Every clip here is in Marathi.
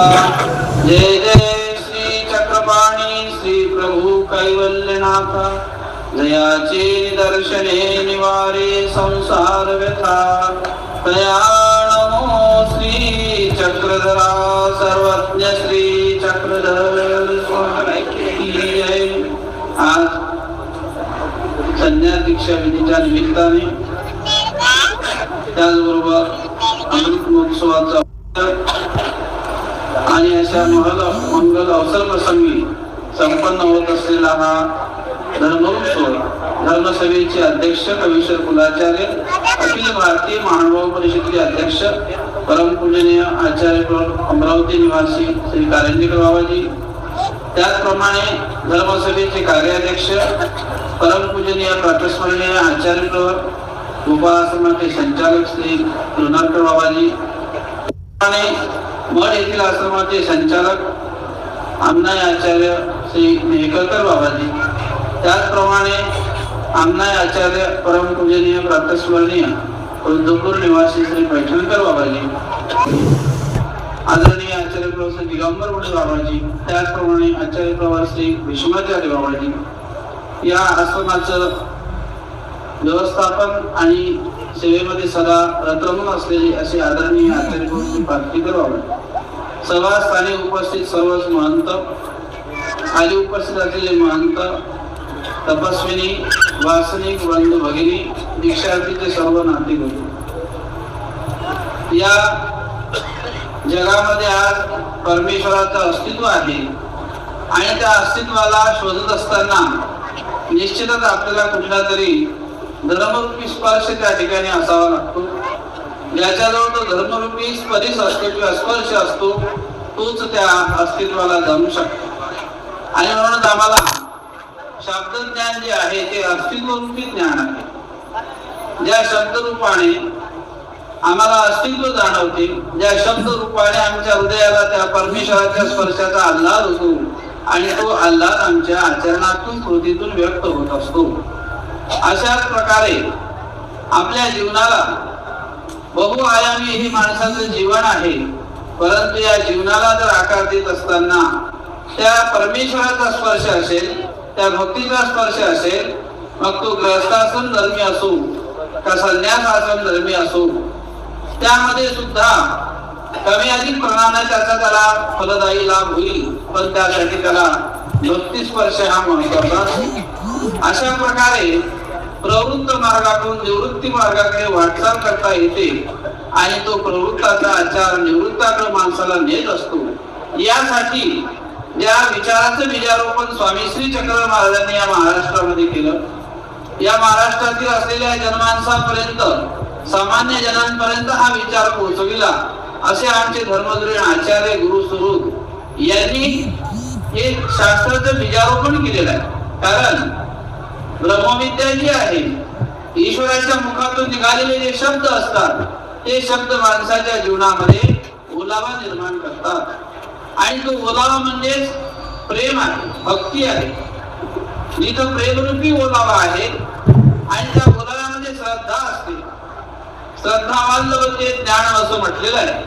जय जय श्री चक्रपाणी श्री प्रभू कैवल्यनाथ जयाचे दर्शने निवारे संसार व्यथा तया नमो श्री चक्रधरा सर्वज्ञ श्री चक्रधर स्वामी आज संन्यास दीक्षा विधीच्या निमित्ताने त्याचबरोबर अमृत महोत्सवाचा आणि अशा महल मंगल अवसर प्रसंगी संपन्न होत असलेला हा धर्मोत्सव धर्मसभेचे अध्यक्ष कवीश्वर कुलाचार्य अखिल भारतीय महानुभाव परिषदेचे अध्यक्ष परमपूजनीय आचार्य अमरावती निवासी श्री कारंजेकर बाबाजी. त्याचप्रमाणे धर्मसभेचे कार्याध्यक्ष परमपूजनीय प्रातस्मरणीय आचार्य प्रभू गोपाळाश्रमाचे संचालक श्री लोणारकर बाबाजी. मठ येथील आश्रमाचे संचालक आमनाय आचार्य श्री मेहकरकर बाबाजी. त्याचप्रमाणे आमनाय आचार्य परमपूजनीय प्रातस्मरणीय वृद्धपूर निवासी श्री पैठणकर बाबाजी. आदरणीय आचार्य प्रोफेसर दिगंबर मुळे बाबाजी. त्याचप्रमाणे आचार्य प्रवास श्री भीष्माचार्य बाबाजी. या आश्रमाचं व्यवस्थापन आणि सेवेमध्ये सदा रतरमून असलेले असे आदरणीय आचार्य प्रवास पालखीकर बाबाजी. सभास्थानी उपस्थित सर्वच महंत. खाली उपस्थित असलेले महंत तपस्विनी वासनिक बंधू भगिनी दीक्षार्थीचे सर्व नाते या जगामध्ये आज परमेश्वराचं अस्तित्व आहे आणि त्या अस्तित्वाला शोधत असताना निश्चितच आपल्याला कुठला तरी धर्मरूपी स्पर्श त्या ठिकाणी असावा लागतो. ज्याच्याजवळ तो धर्मरूपी स्पर्श असतो किंवा स्पर्श असतो तोच त्या अस्तित्वाला जाणू शकतो. आणि म्हणूनच आम्हाला शब्द ज्ञान जे आहे ते अस्तित्वरूपी ज्ञान आहे. ज्या शब्दरूपाने आम्हाला अस्तित्व जाणवते ज्या शब्द रूपाने आमच्या हृदयाला त्या परमेश्वराच्या स्पर्शाचा आल्हाद होतो आणि तो आल्हाद आमच्या आचरणातून कृतीतून व्यक्त होत असतो. अशाच प्रकारे आपल्या जीवनाला बहुआयामी हे माणसाचं जीवन आहे. परंतु या जीवनाला जर आकार देत असताना त्या परमेश्वराचा स्पर्श असेल त्या भक्तीचा स्पर्श असेल मग तो ग्रस्तासन धर्मी असो का संन्यास आसन धर्मी असो त्यामध्ये सुद्धा कमी अधिक प्रमाणात त्याचा त्याला फलदायी लाभ होईल. पण त्यासाठी त्याला भक्ती स्पर्श हा महत्त्वाचा अशा प्रकारे प्रवृत्त मार्गातून निवृत्ती मार्गाकडे वाटचाल करता येते आणि तो प्रवृत्ताचा आचार निवृत्ताकडे माणसाला नेत असतो. यासाठी या विचाराचं बीजारोपण स्वामी श्री चक्र महाराजांनी या महाराष्ट्रामध्ये केलं. या महाराष्ट्रातील असलेल्या जनमानसापर्यंत सामान्य जनांपर्यंत हा विचार पोहोचविला असे आमचे धर्मगुरू आचार्य गुरु स्वरूप यांनी हे शास्त्राचं बीजारोपण केलेलं आहे. कारण ब्रह्मविद्या जी आहे. ईश्वराच्या मुखातून निघालेले जे शब्द असतात ते शब्द माणसाच्या जीवनामध्ये ओलावा निर्माण करतात. आणि तो ओलावा म्हणजेच प्रेम आहे भक्ती आहे. जिथं प्रेमरूपी ओलावा आहे आणि त्या ओलाव्यामध्ये श्रद्धा असते. श्रद्धावान ते ज्ञान असं म्हटलेलं आहे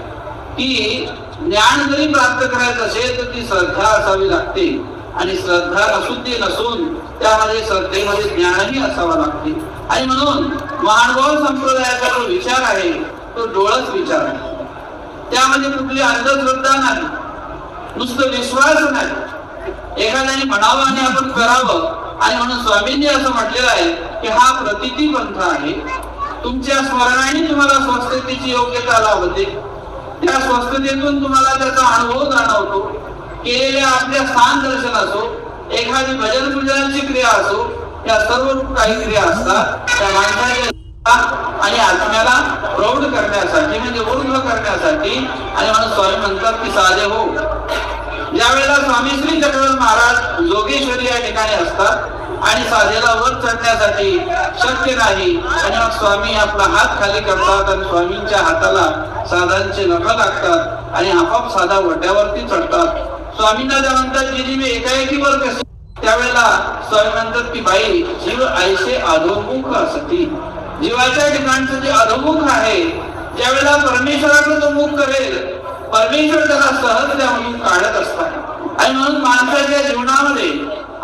की ज्ञान जरी प्राप्त करायचं असेल तर ती श्रद्धा असावी लागते. आणि श्रद्धा नसुद्धी नसून त्यामध्ये श्रद्धेमध्ये ज्ञानही असावा लागते. आणि म्हणून महानुभाव संप्रदायाचा जो विचार आहे तो डोळच विचार आहे. त्यामध्ये कुठली अंधश्रद्धा नाही नुसतं विश्वास नाही. एखाद्याने म्हणावं आणि आपण करावं आणि म्हणून स्वामींनी असं म्हटलेलं आहे की हा प्रतिती पंथ आहे. तुमच्या स्मरणाने तुम्हाला स्वस्थतेची योग्यता लाभते. त्या स्वस्थतेतून तुम्हाला त्याचा अनुभव जाणवतो. केलेल्या आपल्या स्थान दर्शन असो एखादी भजन पूजनाची क्रिया असो या सर्व काही क्रिया असतात त्या माणसाच्या आणि आत्म्याला प्रौढ करण्यासाठी म्हणजे ऊर्ध्व करण्यासाठी आणि म्हणून स्वामी म्हणतात की साधे हो. ज्या वेळेला स्वामी श्री चक्रवर्ती महाराज जोगेश्वरी या ठिकाणी असतात आणि साधेला वर चढण्यासाठी शक्य नाही आणि मग स्वामी आपला हात खाली करतात आणि स्वामींच्या हाताला साधांचे नख लागतात आणि आपाप साधा वड्यावरती चढतात. स्वामींना त्या म्हणतात जी मी एकाएकी वर त्यावेळेला स्वामी म्हणतात की बाई जीव आयसे अधोमुख असती. जीवाच्या ठिकाणचं जे अधोमुख आहे ज्यावेळेला परमेश्वराकडे तो मुख करेल. परमेश्वर त्याला सहज त्यामधून काढत असतात. आणि म्हणून माणसाच्या जीवनामध्ये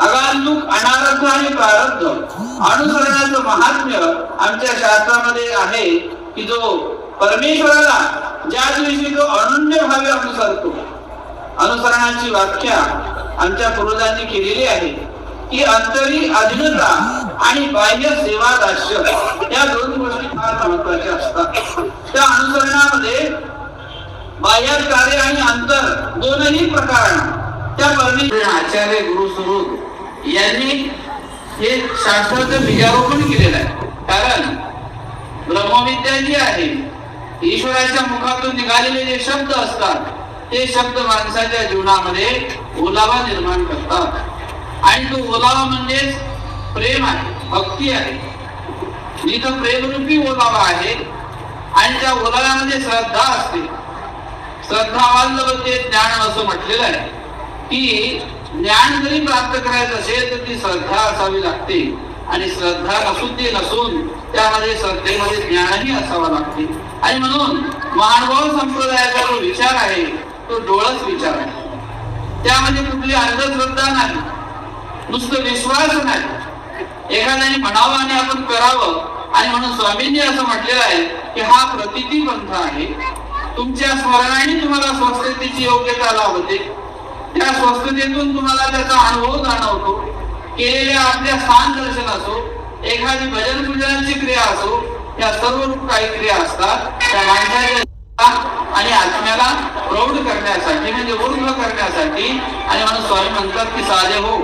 अगाधुक अनारब्ध आणि प्रारब्ध अनुसरणाचं महात्म्य आमच्या शास्त्रामध्ये आहे की जो परमेश्वराला ज्या दिवशी तो अनन्य भावे अनुसरतो अनुसरणाची व्याख्या आमच्या पूर्वजांनी केलेली आहे. की अंतरी अधीनता आणि बाह्य सेवा दास्य या दोन गोष्टी फार महत्त्वाच्या असतात. त्या अनुसरणामध्ये बाह्य कार्य आणि अंतर दोनही प्रकार त्या परमेश्वर आचार्य गुरु स्वरूप यांनी हे शास्त्राचं बीजारोपण केलेलं आहे. कारण ब्रह्मविद्या जी आहे ईश्वराच्या मुखातून निघालेले जे शब्द असतात ते शब्द माणसाच्या जीवनामध्ये ओलावा निर्माण करतात. आणि तो ओलावा म्हणजेच प्रेम आहे भक्ती आहे. जिथं प्रेमरूपी ओलावा आहे आणि त्या ओलाव्यामध्ये श्रद्धा असते. श्रद्धावांमध्ये म्हणजे ज्ञान असं म्हटलेलं आहे. की ज्ञान जरी प्राप्त करायचं असेल तर ती श्रद्धा असावी लागते. आणि श्रद्धा नसून ती नसून त्यामध्ये श्रद्धेमध्ये ज्ञानही असावं लागते. आणि म्हणून महानुभाव संप्रदायाचा जो विचार आहे तो डोळस विचार आहे त्यामध्ये कुठली अंधश्रद्धा नाही. नुसतं विश्वास नाही. एखाद्याने म्हणावं आणि आपण करावं आणि म्हणून स्वामींनी असं म्हटलेलं आहे की हा प्रतिती पंथ आहे. तुमच्या स्मरणाने तुम्हाला स्वस्थतेची योग्यता लाभते. त्या स्वस्थतेतून तुम्हाला त्याचा अनुभव जाणवतो. केलेल्या आपल्या स्थान दर्शन असो एखादी भजन पूजनाची क्रिया असो या सर्व काही क्रिया असतात. त्या माणसाच्या आणि आत्म्याला प्रौढ करण्यासाठी म्हणजे वृद्ध करण्यासाठी. आणि म्हणून स्वामी म्हणतात की साधे हो.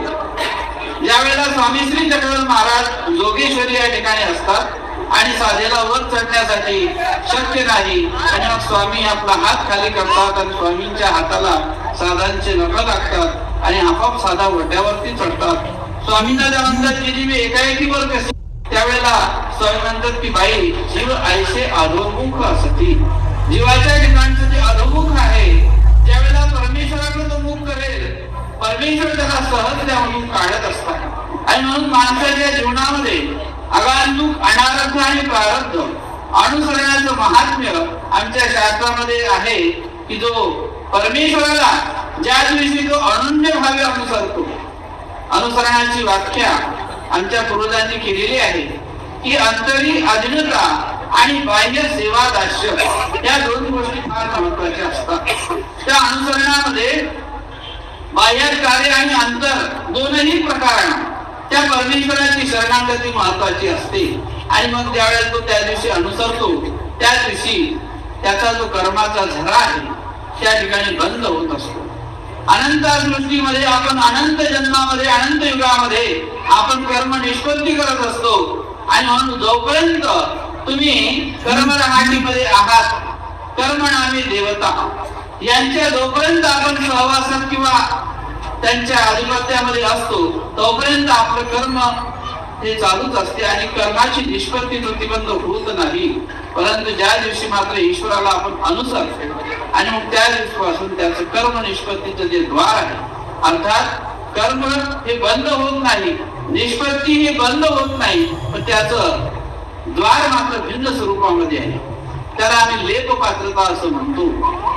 ज्या वेळेला स्वामी श्री चक्रवर्ती महाराज जोगेश्वरी या ठिकाणी असतात आणि साधेला वर चढण्यासाठी शक्य नाही. आणि मग स्वामी आपला हात खाली करतात आणि स्वामींच्या हाताला साधांचे नख लागतात आणि आपाप साधा वड्यावरती चढतात. स्वामींना त्या म्हणतात की जी मी एकाएकी वर कसे त्यावेळेला स्वामी म्हणतात की बाई जीव आयसे अधोमुख असती. जीवाच्या ठिकाणचं जे अधोमुख आहे त्यावेळेला परमेश्वराकडे तो मुख करेल. परमेश्वर त्याला सहज त्यामधून काढत असतात. आणि म्हणून माणसाच्या जीवनामध्ये अगाधुक अनारब्ध आणि प्रारब्ध अनुसरणाचं महात्म्य आमच्या शास्त्रामध्ये आहे की जो परमेश्वराला ज्या दिवशी तो अनन्य भावे अनुसरतो. अनुसरणाची व्याख्या आमच्या पूर्वजांनी केलेली आहे. की अंतरी अधीनता आणि बाह्य सेवा दास्य. या दोन गोष्टी फार महत्त्वाच्या असतात. त्या अनुसरणामध्ये बाह्य कार्य आणि अंतर दोनही प्रकार त्या परमेश्वराची शरणागती महत्वाची असते. आणि मग ज्यावेळेस तो त्या दिवशी अनुसरतो त्या दिवशी त्याचा जो कर्माचा झरा आहे त्या ठिकाणी बंद होत असतो. अनंत सृष्टीमध्ये आपण अनंत जन्मामध्ये अनंत युगामध्ये आपण कर्म निष्पत्ती करत असतो. आणि म्हणून जोपर्यंत तुम्ही कर्मराहाटीमध्ये आहात. कर्म नामे देवता. यांच्या जोपर्यंत आपण सहवासात किंवा त्यांच्या आधिपत्यामध्ये असतो तोपर्यंत आपलं कर्म हे चालूच असते आणि कर्माची निष्पत्ती प्रतिबंध होत नाही. परंतु ज्या दिवशी मात्र ईश्वराला आपण अनुसरतो आणि मग त्या दिवशीपासून त्याचं कर्म निष्पत्तीचं जे द्वार आहे अर्थात कर्म हे बंद होत नाही निष्पत्ती हे बंद होत नाही पण त्याचं द्वार मात्र भिन्न स्वरूपामध्ये आहे. त्याला आम्ही लेप पात्रता असं म्हणतो.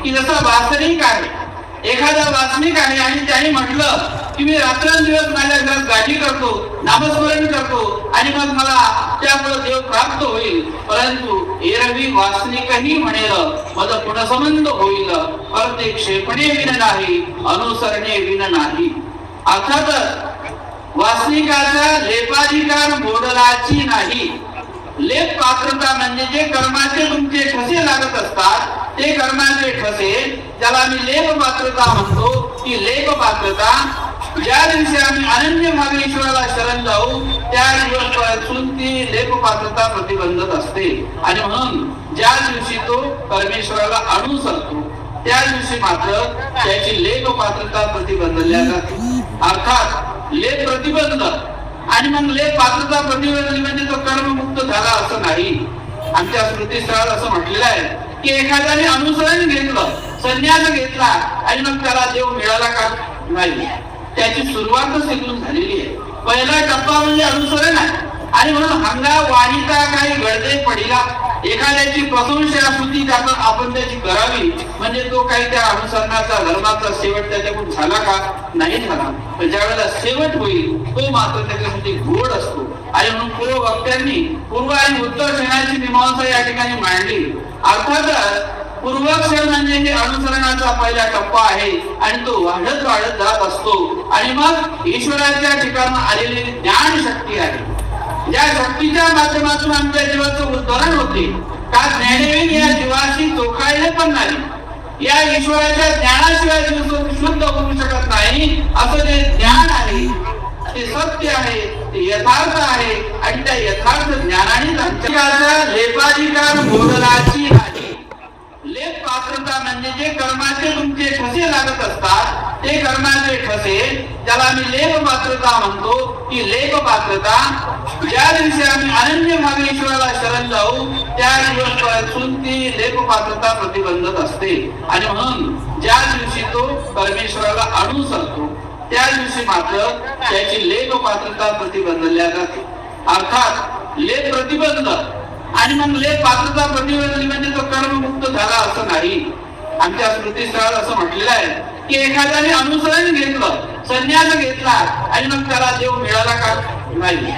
की जसं वासनिक आहे एखादा वासनिक आहे आणि त्याने म्हटलं की मी रात्रंदिवस माझ्या घरात गाठी करतो नामस्मरण करतो आणि मग मला त्यामुळे देव प्राप्त होईल. परंतु एरवी वासनिकही म्हणेल मग पुनसंबंध होईल. परते क्षेपणे विन नाही अनुसरणे विन नाही. अर्थातच वासनिकाचा लेपाधिकार मोडलाची नाही. लेप पात्रता म्हणजे जे कर्माचे तुमचे ठसे लागत असतात ते कर्माचे ठसे ज्याला आम्ही लेप पात्रता म्हणतो ती लेप पात्रता ज्या दिवशी आम्ही अनन्य भावे शरण जाऊ त्या दिवसापासून ती लेप पात्रता प्रतिबंधक असते. आणि म्हणून ज्या दिवशी तो परमेश्वराला अनुसरतो त्या दिवशी मात्र त्याची लेप पात्रता प्रतिबंधल्या जाते. अर्थात लेप प्रतिबंध आणि मग लेप पात्रता प्रतिवेदन म्हणजे तो कर्ममुक्त झाला असं नाही. आमच्या स्मृतीस्थळात असं म्हटलेलं आहे की एखाद्याने अनुसरण घेतलं संन्यास घेतला आणि मग त्याला देव मिळाला का? नाही. त्याची सुरुवातच इथून झालेली आहे. पहिला टप्पा म्हणजे अनुसरण आहे. आणि म्हणून हंगा वाणिता काही गळदे पडिला एखाद्याची प्रशंसा स्तुती त्याचा आपण त्याची करावी म्हणजे तो काही त्या अनुसरणाचा धर्माचा शेवट त्याच्याकडून झाला का? नाही झाला. तर ज्या वेळेला शेवट होईल तो मात्र त्याच्यासाठी गोड असतो. आणि म्हणून पूर्व वक्त्यांनी पूर्व आणि उत्तर क्षणाची मीमांसा या ठिकाणी मांडली. अर्थातच पूर्वक्षण म्हणजे हे अनुसरणाचा पहिला टप्पा आहे आणि तो वाढत वाढत जात असतो. आणि मग ईश्वराच्या ठिकाणी आलेली ज्ञान शक्ती आहे. या शक्तीच्या माध्यमातून आमच्या जीवाचं उद्धरण होते. का ज्ञानेवी या जीवाशी चोखाळले पण नाही? या ईश्वराच्या ज्ञानाशिवाय जीव शुद्ध होऊ शकत नाही असं जे ज्ञान आहे ते सत्य आहे ते यथार्थ आहे आणि त्या यथार्थ ज्ञानाने लेपाधिकार मोडलाची आहे. लेप पात्रता म्हणजे जे कर्माचे तुमचे ठसे लागत असतात ते कर्माचे ठसे त्याला आम्ही लेप पात्रता म्हणतो की लेप पात्रता ज्या दिवशी आम्ही अनन्य भावे ईश्वराला शरण जाऊ त्या दिवसपासून ती लेप पात्रता प्रतिबंधक असते. आणि म्हणून ज्या दिवशी तो परमेश्वराला अनुसरतो त्या दिवशी मात्र त्याची लेप पात्रता प्रतिबंधल्या जाते. अर्थात लेप प्रतिबंध आणि मग लेप पात्रता प्रतिबंध म्हणजे तो कर्ममुक्त झाला असं नाही. आमच्या स्मृतीस्थळात असं म्हटलेलं आहे की एखाद्याने अनुसरण घेतलं संन्यास घेतला आणि मग त्याला देव मिळाला का? नाही.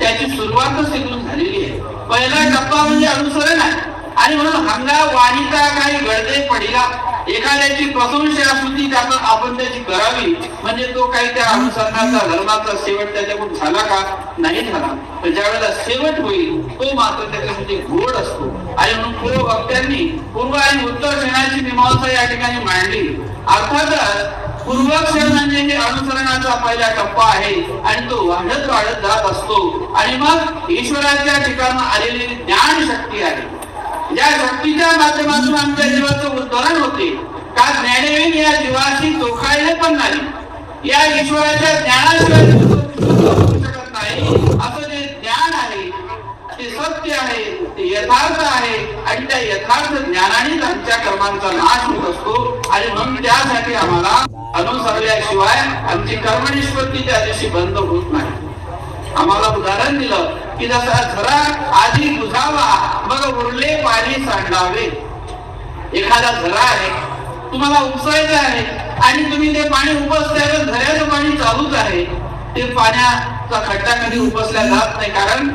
त्याची सुरुवातच इकडून झालेली आहे. पहिला टप्पा म्हणजे अनुसरण आहे. आणि म्हणून हंगा वाणीचा काही गळदे पडिला एखाद्याची प्रशंसा स्तुती त्याचा आपण त्याची करावी. म्हणजे तो काही त्या अनुसरणाचा धर्माचा शेवट त्याच्याकडून झाला का? नाही झाला. पण ज्या वेळेला शेवट होईल तो मात्र त्याच्यामध्ये गोड असतो. आणि म्हणून पूर्व वक्त्यांनी पूर्व आणि उत्तर क्षणाची मीमांसा या ठिकाणी मांडली. अर्थातच पूर्वक्षण म्हणजे हे अनुसरणाचा पहिला टप्पा आहे आणि तो वाढत वाढत जात असतो. आणि मग ईश्वराच्या ठिकाणी आलेली ज्ञान शक्ती आहे. ज्या शक्तीच्या माध्यमातून आमच्या जीवाचं उद्धरण होते. का ज्ञानेवी या जीवाशी चोखायला पण नाही? या ईश्वराच्या ज्ञानाशिवाय शकत नाही. असं जे ज्ञान आहे ते सत्य आहे ते यथार्थ आहे. आणि त्या यथार्थ ज्ञानाने त्यांच्या कर्मांचा नाश होत असतो. आणि म्हणून त्यासाठी आम्हाला अनुसरल्याशिवाय आमची कर्मनिष्पत्ती त्या दिवशी बंद होत नाही. आम्हाला उदाहरण दिलं की जसा झरा आधी बुजावा मग उरले पाणी सांडावे. एखादा झरा आहे तुम्हाला उपसायचं आहे आणि तुम्ही ते पाणी उपसताय तर झऱ्याचं पाणी चालूच आहे. ते पाण्याचा खड्डा कधी उपसल्या जात नाही कारण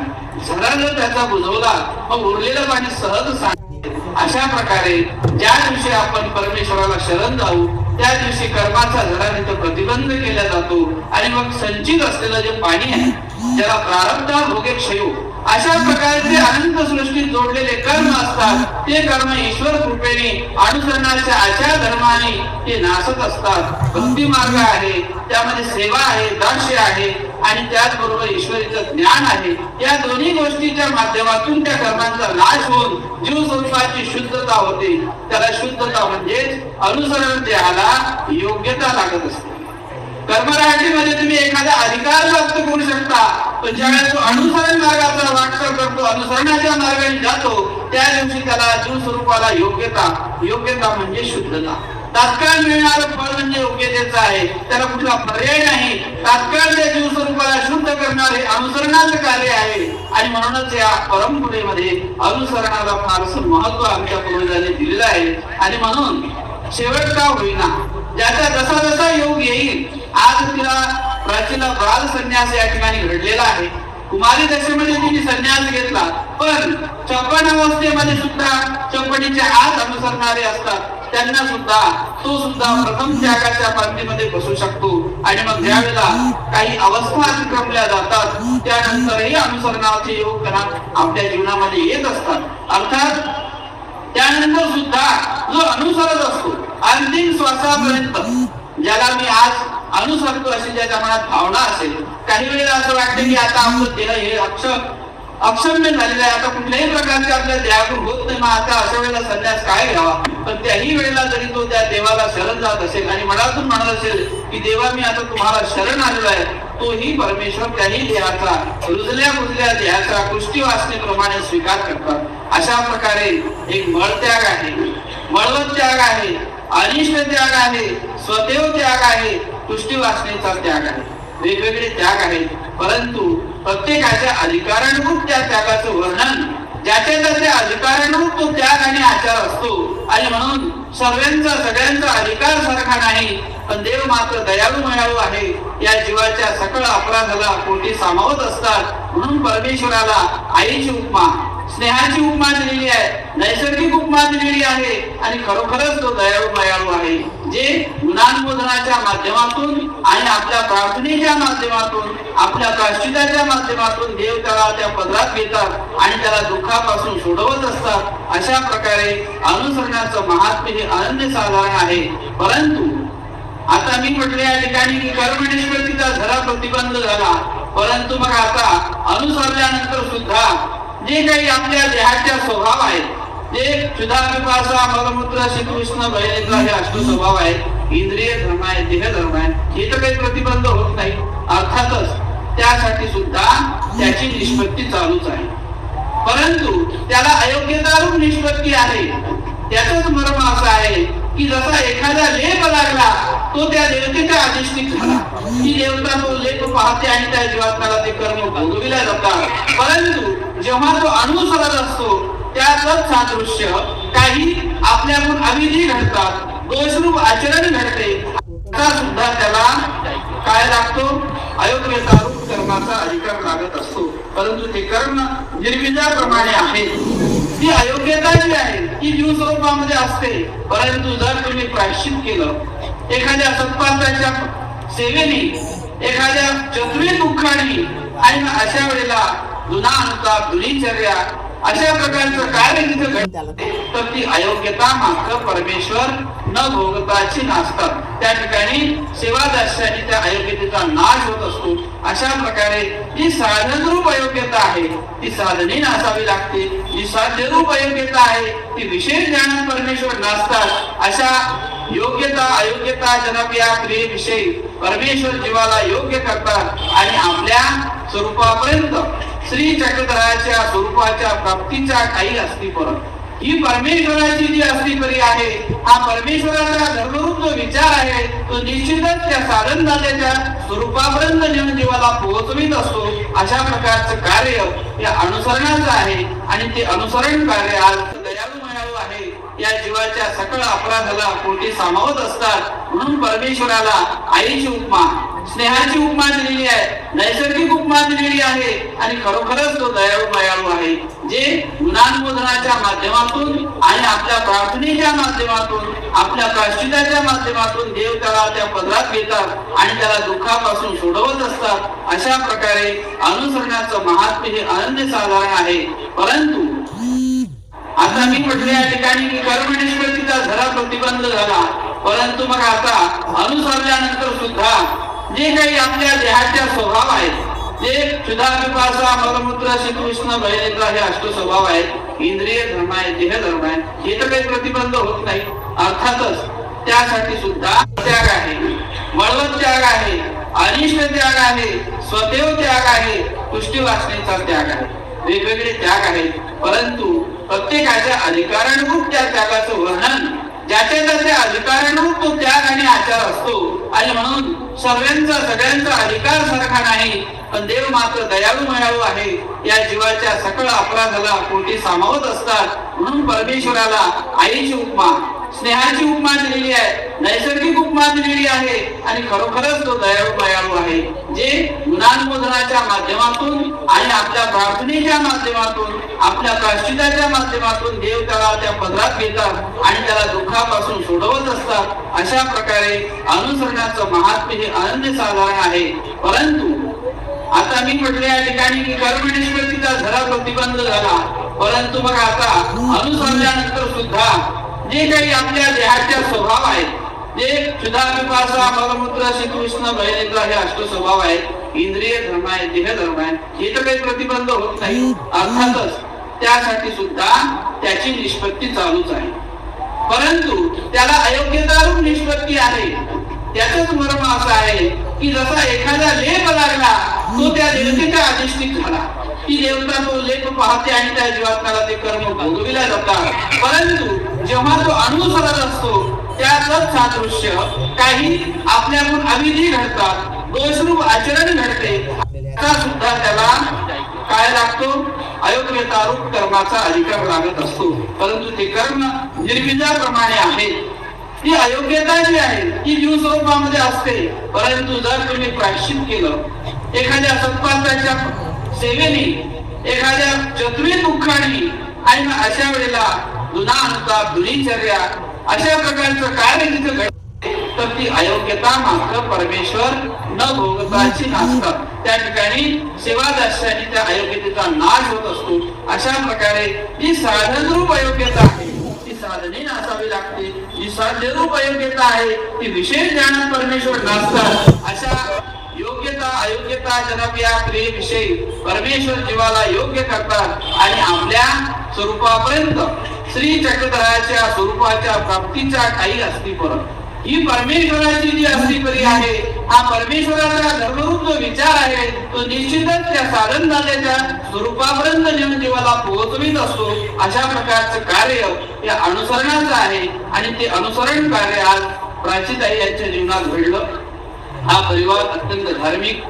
झरा जर त्याचा बुजवला मग उरलेलं पाणी सहज सांड अशा प्रकारे ज्या दिवशी आपण परमेश्वराला शरण जाऊ त्या दिवशी कर्माचा झरा तिथं प्रतिबंध केला जातो आणि मग संचित असलेलं जे पाणी आहे ज्याला प्रारब्ध भोगे क्षयो अशा प्रकारचे अनंत सृष्टीत जोडलेले कर्म असतात. ते कर्म ईश्वर कृपेने अनुसरणाच्या आचार धर्माने ते नासत असतात. भक्ती मार्ग आहे त्यामध्ये सेवा आहे दाक्ष आहे आणि त्याचबरोबर ईश्वरीचं ज्ञान आहे. या दोन्ही गोष्टीच्या माध्यमातून त्या कर्मांचा नाश होऊन जीव संस्थाची शुद्धता होते. त्याला शुद्धता म्हणजेच अनुसरण देहाला योग्यता लागत असते. कर्मराजीमध्ये तुम्ही एखादा अधिकार प्राप्त करू शकता पण ज्यावेळेस तो अनुसरण मार्गाचा वाटचाल करतो अनुसरणाच्या मार्गाने जातो त्या दिवशी त्याला जीव स्वरूपाला योग्यता योग्यता म्हणजे शुद्धता. तात्काळ मिळणारं फळ म्हणजे योग्यतेचं आहे. त्याला कुठला पर्याय नाही. तात्काळ त्या जीवस्वरूपाला शुद्ध करणारे अनुसरणाचं कार्य आहे. आणि म्हणूनच या परंपरेमध्ये अनुसरणाला फारसं महत्त्व आमच्या पूर्वजांनी दिलेलं आहे. आणि म्हणून शेवट का होईना ज्याचा जसा जसा योग येईल आज तिला प्राचीला बाल संन्यास या ठिकाणी घडलेला आहे. कुमारी दशेमध्ये तिने संन्यास घेतला पण चपण अवस्थेमध्ये सुद्धा चपणीच्या आत अनुसरणारे असतात. त्यांना सुद्धा तो सुद्धा प्रथम त्यागाच्या पंक्तीमध्ये बसू शकतो. आणि मग ज्यावेळेला काही अवस्था अतिक्रमल्या जातात त्यानंतरही अनुसरणाचे योग त्यांना आपल्या जीवनामध्ये येत असतात. अर्थात त्यानंतर सुद्धा जो अनुसरत असतो अंतिम श्वासापर्यंत ज्याला मी आज अनुसरतो अशी ज्याच्या मनात भावना असेल काही वेळेला असं वाटतं की आता आपलं देह हे अक्ष अक्षम्य झालेलं आहे आता कुठल्याही प्रकारचे आपल्या देहातून होत नाही मग आता अशा वेळेला संन्यास काय घ्यावा? पण त्याही वेळेला जरी तो त्या देवाला शरण जात असेल आणि मनातून म्हणत असेल की देवा मी आता तुम्हाला शरण आलेलो आहे. तोही परमेश्वर त्याही देहाचा रुजल्या मुजल्या देहाचा कृष्टी वासनेप्रमाणे स्वीकार करतात. अशा प्रकारे एक मळत्याग आहे. मळवत त्याग आहे. अनिष्ट त्याग आहे. स्वदेव त्याग आहे. कुष्टी वासनेचा त्याग आहे. वेगवेगळे त्याग आहेत. परंतु प्रत्येकाच्या अधिकारानुरूप त्या त्यागाचं वर्णन ज्याच्या त्याच्या अधिकारानुरूप तो त्याग आणि आचार असतो. आणि म्हणून सर्वांचा सगळ्यांचा अधिकार सारखा नाही पण देव मात्र दयाळू मयाळू आहे. या जीवाच्या सकळ अपराधाला कोटी सामावत असतात? म्हणून परमेश्वराला आईची उपमा स्नेहाची उपमा दिलेली आहे. नैसर्गिक उपमा दिलेली आहे आणि खरोखरच तो दयाळू मयाळू आहे. जे गुणांबोधनाच्या माध्यमातून आणि आपल्या प्रार्थनेच्या माध्यमातून आपल्या प्राश्चिताच्या माध्यमातून देव त्याला त्या पदरात घेतात आणि त्याला दुःखापासून सोडवत असतात. अशा प्रकारे अनुसरणाचं महात्म्य हे अनन्य साधारण आहे. परंतु आता मी म्हटले या ठिकाणी की कर्मनिष्पत्तीचा झरा प्रतिबंध झाला. परंतु मग आता अनुसरल्यानंतर सुद्धा जे काही आपल्या देहाच्या स्वभाव आहेत जे क्षुधा पिपासा मलमूत्र शीतउष्ण भयनिद्रा हे अष्ट स्वभाव आहेत इंद्रिय धर्म आहे देह धर्म आहे हे तर काही प्रतिबंध होत नाही. अर्थातच त्यासाठी सुद्धा त्याची निष्पत्ती चालूच आहे. परंतु त्याला अयोग्यतारूप निष्पत्ती आहे. त्याच मर्म असं आहे की जसा एखादा लेप लागला तो त्या देवतेच्या अधिष्ठित झाला ती देवता तो लेप पाहते आणि त्या जीवात्म्याला ते कर्म भोगविल्या जातात. परंतु जेव्हा तो अनुसरत असतो त्याच सादृश्य काही आपल्याकडून अविधी घडतात दोषरूप आचरण घडते. सुद्धा त्याला काय लागतो? अयोग्यतारूप कर्माचा अधिकार लागत असतो. परंतु ते कर्म निर्विजाप्रमाणे आहे. ती अयोग्यता जी आहे ती जीव स्वरूपामध्ये असते. परंतु जर तुम्ही प्रायश्चित केलं एखाद्या सत्पांताच्या सेवेने एखाद्या चतुरी दुःखाने आणि अशा वेळेला गुन्हा अनुताप दुरीचर्या अशा प्रकारचं कार्य तिथे घडते तर ती अयोग्यता मात्र परमेश्वर न भोगताची नासतात. त्या ठिकाणी सेवादास्याने त्या अयोग्यतेचा नाश होत असतो. अशा प्रकारे जी साधनरूप अयोग्यता आहे. ती साधने नासावी लागते जी साध्यरूप अयोग्यता आहे ती विशेष ज्ञानात परमेश्वर नासतात. अशा योग्यता अयोग्यता जनक या क्रियेविषयी परमेश्वर जीवाला योग्य करतात आणि आपल्या स्वरूपापर्यंत श्री चक्रधराच्या स्वरूपाच्या प्राप्तीच्या काही असती परत ही परमेश्वराची जी अस्तिपरी आहे हा परमेश्वराचा धर्मरूप जो विचार आहे तो निश्चितच त्या साधन दात्याच्या स्वरूपापर्यंत नेऊन जीवाला पोहोचवित असतो अशा प्रकारचं कार्य या अनुसरणाचं आहे. आणि ते अनुसरण कार्य आज दयाळू मिळालं आहे. या जीवाच्या सकळ अपराधाला पोटी सामावत असतात म्हणून परमेश्वराला आईची उपमा स्नेहाची उपमा दिलेली आहे. नैसर्गिक उपमा दिलेली आहे आणि खरोखरच तो दयाळू मयाळू आहे. जे गुणांबोधनाच्या माध्यमातून आणि आपल्या प्रार्थनेच्या माध्यमातून आपल्या प्राश्चिताच्या माध्यमातून देव त्याला त्या पदरात घेतात आणि त्याला दुःखापासून सोडवत असतात अशा प्रकारे अनुसरणाचं महात्म्य हे अनन्य साधारण आहे. परंतु आता मी म्हटले या ठिकाणी की कर्मनिष्पत्तीचा झरा प्रतिबंध झाला. परंतु मग आता अनुसरल्यानंतर सुद्धा जे काही आपल्या देहाच्या स्वभाव आहेत जे क्षुधा पिपासा मलमूत्र शीतउष्ण भयनिद्रा हे अष्ट स्वभाव आहेत इंद्रिय धर्म आहे देह धर्म आहे हे तर काही प्रतिबंध होत नाही. अर्थातच त्यासाठी सुद्धा त्याग आहे. वळवत त्याग आहे अनिष्ट त्याग आहे स्वदेव त्याग आहे पुष्टी वाचनेचा त्याग आहे. वेगवेगळे त्याग आहेत परंतु प्रत्येकाच्या अधिकारानुरूप त्या त्यागाचं वर्णन ज्याच्या त्याच्या अधिकारानुरूप तो त्याग आणि आचार असतो. आणि म्हणून सर्वांचा सगळ्यांचा अधिकार सारखा नाही पण देव मात्र दयाळू मयाळू आहे. या जीवाच्या सकळ अपराधाला कोटी सामावत असतात. म्हणून परमेश्वराला आईची उपमा स्नेहाची उपमा दिलेली आहे. नैसर्गिक उपमा दिलेली आहे. आणि खरोखरच तो दयाळू दयाळू आहे. जे गुणांबोधनाच्या माध्यमातून आणि आपल्या प्रार्थनेच्या माध्यमातून आपल्या प्राश्चिताच्या माध्यमातून देव त्याला त्या पदरात घेतात आणि त्याला दुःखापासून सोडवत असतात. अशा प्रकारे अनुसरणाचं महात्म्य हे अनन्य साधारण आहे. परंतु आता मी म्हटले या ठिकाणी की कर्मनिष्पत्तीचा झरा प्रतिबंध झाला. परंतु मग आता अनुसरल्यानंतर सुद्धा जे काही आपल्या देहाच्या स्वभाव आहेत जे पिपासा मलमूत्र शीतउष्ण भयनिद्रा हे अष्ट स्वभाव आहेत इंद्रिय धर्म आहे देह धर्म आहे हे तर काही प्रतिबंध होत नाही. अर्थातच त्यासाठी सुद्धा त्याची निष्पत्ती चालूच आहे. परंतु त्याला अयोग्यतारूप निष्पत्ती आहे. त्याच मर्म असं आहे की जसा एखादा लेप लागला तो त्या देवतेच्या अधिष्ठित झाला. ती देवता तो लेप पाहते आणि त्या जीवात्म्याला ते कर्म भोगविल्या जातात. परंतु जेव्हा तो अनुसरत असतो त्यातच सादृश्य. काही आपल्याकडून अविधी घडतात दोषरूप आचरण घडते. आता सुद्धा त्याला काय लागतो? अयोग्यतारूप कर्माचा अधिकार लागत असतो. परंतु निर्विजाप्रमाणे आहे. ती अयोग्यता जी आहे ती जीव स्वरूपामध्ये असते. परंतु जर तुम्ही प्रायश्चित केलं एखाद्या सत्पात्राच्या सेवेने एखाद्या चतुरी दुःखाने आणि अशा वेळेला गुन्हा अनुताप दुरीचर्या अशा प्रकारचं कार्य तिथे घडते तर ती अयोग्यता मात्र परमेश्वर न भोगताची नासतात. त्या ठिकाणी सेवादास्याने त्या अयोग्यतेचा नाश होत असतो. अशा प्रकारे ती साधनरूप अयोग्यता आहे ती साधने नासावी लागते. जी साध्यरूप अयोग्यता आहे ती विशेष ज्ञानात परमेश्वर नासतात. अशा योग्यता अयोग्यता जनक या क्रियेविषयी परमेश्वर जीवाला योग्य करतात आणि आपल्या स्वरूपापर्यंत श्री चक्रधराच्या स्वरूपाच्या प्राप्तीच्या काही असती परत ही परमेश्वराची जी अस्तिपरी आहे हा परमेश्वराचा धर्मरूप जो विचार आहे तो निश्चितच त्या साधन दात्याच्या स्वरूपापर्यंत नेऊन जीवाला पोहोचवीत असतो. अशा प्रकारचं कार्य हे अनुसरणाचं आहे आणि ते अनुसरण कार्य आज प्राचीताई यांच्या जीवनात घडलं. हा परिवार अत्यंत धार्मिक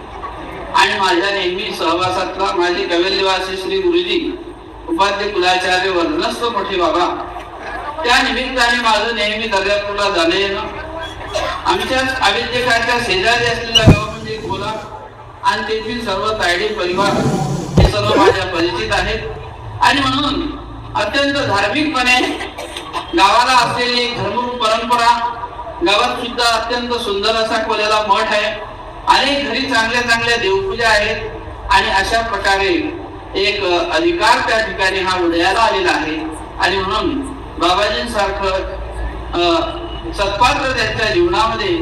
आणि माझ्या नेहमी सहवासातला माझे कवेलनिवासी श्री गुरुजी उपाध्य कुलाचार्य वर्धनस्थ मोठे बाबा. त्या निमित्ताने माझं नेहमी दर्यापूरला जाणं येणं. आमच्याच अविद्यकाच्या शेजारी असलेला गाव म्हणजे खोला आणि तेथील सर्व तायडी परिवार हे सर्व माझ्या परिचित आहेत. आणि म्हणून अत्यंत धार्मिकपणे गावाला असलेली धर्मरूप परंपरा गावात सुद्धा अत्यंत सुंदर असा कोल्याला मठ आहे. अनेक घरी चांगल्या चांगल्या देवपूजा आहेत. आणि अशा प्रकारे एक अधिकार त्या ठिकाणी हा उदयाला आलेला आहे. आणि म्हणून बाबाजींसारखं सत्पात्र त्यांच्या जीवनामध्ये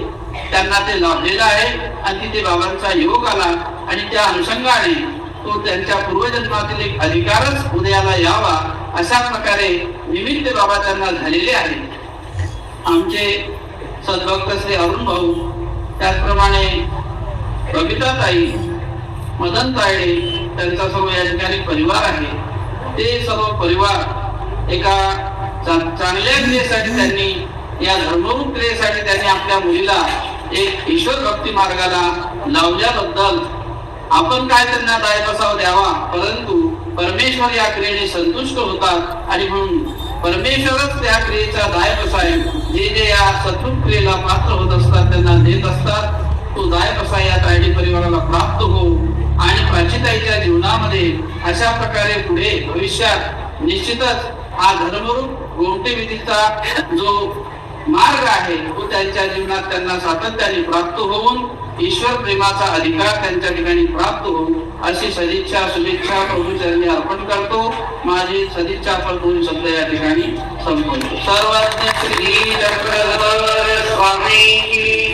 त्यांना ते लाभलेलं आहे. आणि तिथे बाबांचा योग आला. आणि त्या अनुषंगाने तो त्यांच्या पूर्वजन्मातील एक अधिकारच उदयाला यावा अशा प्रकारे निमित्त बाबा त्यांना झालेले आहे. आमचे सद्भक्त श्री अरुण भाऊ त्याचप्रमाणे कविताताई मदन तायडे त्यांचा सर्व या ठिकाणी परिवार आहे. ते सर्व परिवार एका चांगल्या क्रियेसाठी त्यांनी या धर्मरूप क्रियेसाठी त्यांनी आपल्या मुलीला एक ईश्वर भक्ती मार्गाला लावल्याबद्दल आपण काय त्यांना दायबसाव द्यावा? परंतु परमेश्वर या क्रियेने संतुष्ट होतात आणि म्हणून परमेश्वरच त्या क्रियेचा दायपसा आहे जे जे या सत्रूप क्रियेला पात्र होत असतात त्यांना देत असतात तो दायपसा या तायडी परिवाराला प्राप्त होऊ आणि प्राचीताईच्या जीवनामध्ये अशा प्रकारे पुढे भविष्यात निश्चितच हा धर्मरूप गोमटी विधीचा जो मार्ग आहे तो त्यांच्या जीवनात त्यांना सातत्याने प्राप्त होऊन ईश्वर प्रेमाचा अधिकार त्यांच्या ठिकाणी प्राप्त हो अशी सदिच्छा शुभेच्छा प्रभू चरणी अर्पण करतो. माझी सदिच्छा प्रभू शब्द या ठिकाणी संपवतो. सर्वज्ञ श्री चक्रधर स्वामी की